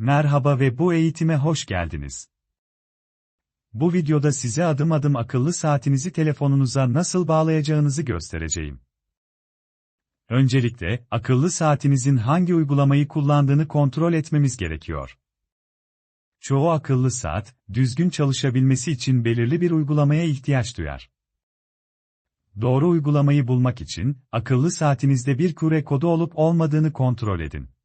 Merhaba ve bu eğitime hoş geldiniz. Bu videoda size adım adım akıllı saatinizi telefonunuza nasıl bağlayacağınızı göstereceğim. Öncelikle, akıllı saatinizin hangi uygulamayı kullandığını kontrol etmemiz gerekiyor. Çoğu akıllı saat, düzgün çalışabilmesi için belirli bir uygulamaya ihtiyaç duyar. Doğru uygulamayı bulmak için, akıllı saatinizde bir kure kodu olup olmadığını kontrol edin.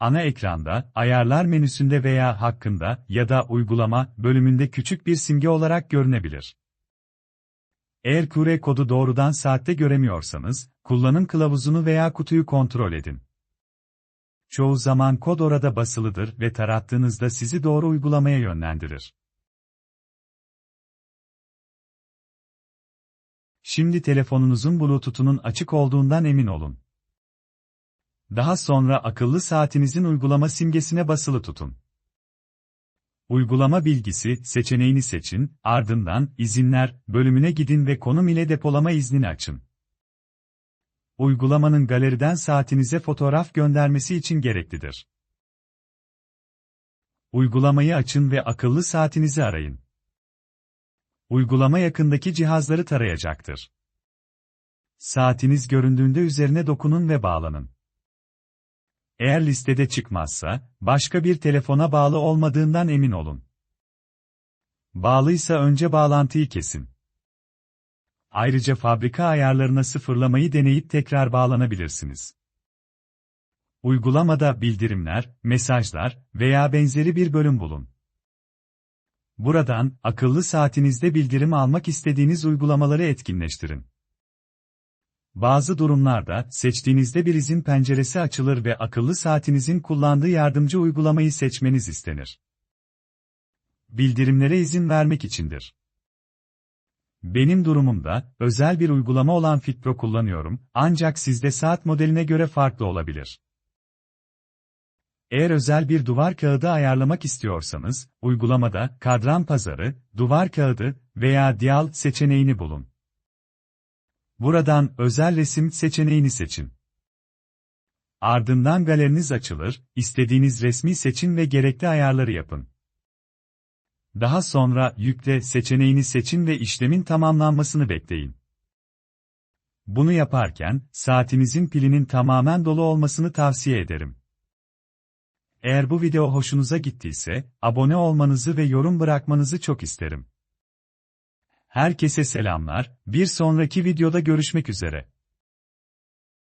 Ana ekranda, ayarlar menüsünde veya hakkında ya da uygulama bölümünde küçük bir simge olarak görünebilir. Eğer kure kodu doğrudan saatte göremiyorsanız, kullanım kılavuzunu veya kutuyu kontrol edin. Çoğu zaman kod orada basılıdır ve tarattığınızda sizi doğru uygulamaya yönlendirir. Şimdi telefonunuzun Bluetooth'unun açık olduğundan emin olun. Daha sonra akıllı saatinizin uygulama simgesine basılı tutun. Uygulama bilgisi seçeneğini seçin, ardından izinler bölümüne gidin ve konum ile depolama iznini açın. Uygulamanın galeriden saatinize fotoğraf göndermesi için gereklidir. Uygulamayı açın ve akıllı saatinizi arayın. Uygulama yakındaki cihazları tarayacaktır. Saatiniz göründüğünde üzerine dokunun ve bağlanın. Eğer listede çıkmazsa, başka bir telefona bağlı olmadığından emin olun. Bağlıysa önce bağlantıyı kesin. Ayrıca fabrika ayarlarına sıfırlamayı deneyip tekrar bağlanabilirsiniz. Uygulamada bildirimler, mesajlar veya benzeri bir bölüm bulun. Buradan, akıllı saatinizde bildirim almak istediğiniz uygulamaları etkinleştirin. Bazı durumlarda, seçtiğinizde bir izin penceresi açılır ve akıllı saatinizin kullandığı yardımcı uygulamayı seçmeniz istenir. Bildirimlere izin vermek içindir. Benim durumumda, özel bir uygulama olan Fitpro kullanıyorum, ancak sizde saat modeline göre farklı olabilir. Eğer özel bir duvar kağıdı ayarlamak istiyorsanız, uygulamada kadran pazarı, duvar kağıdı veya dial seçeneğini bulun. Buradan özel resim seçeneğini seçin. Ardından galeriniz açılır, istediğiniz resmi seçin ve gerekli ayarları yapın. Daha sonra yükle seçeneğini seçin ve işlemin tamamlanmasını bekleyin. Bunu yaparken, saatinizin pilinin tamamen dolu olmasını tavsiye ederim. Eğer bu video hoşunuza gittiyse, abone olmanızı ve yorum bırakmanızı çok isterim. Herkese selamlar, bir sonraki videoda görüşmek üzere.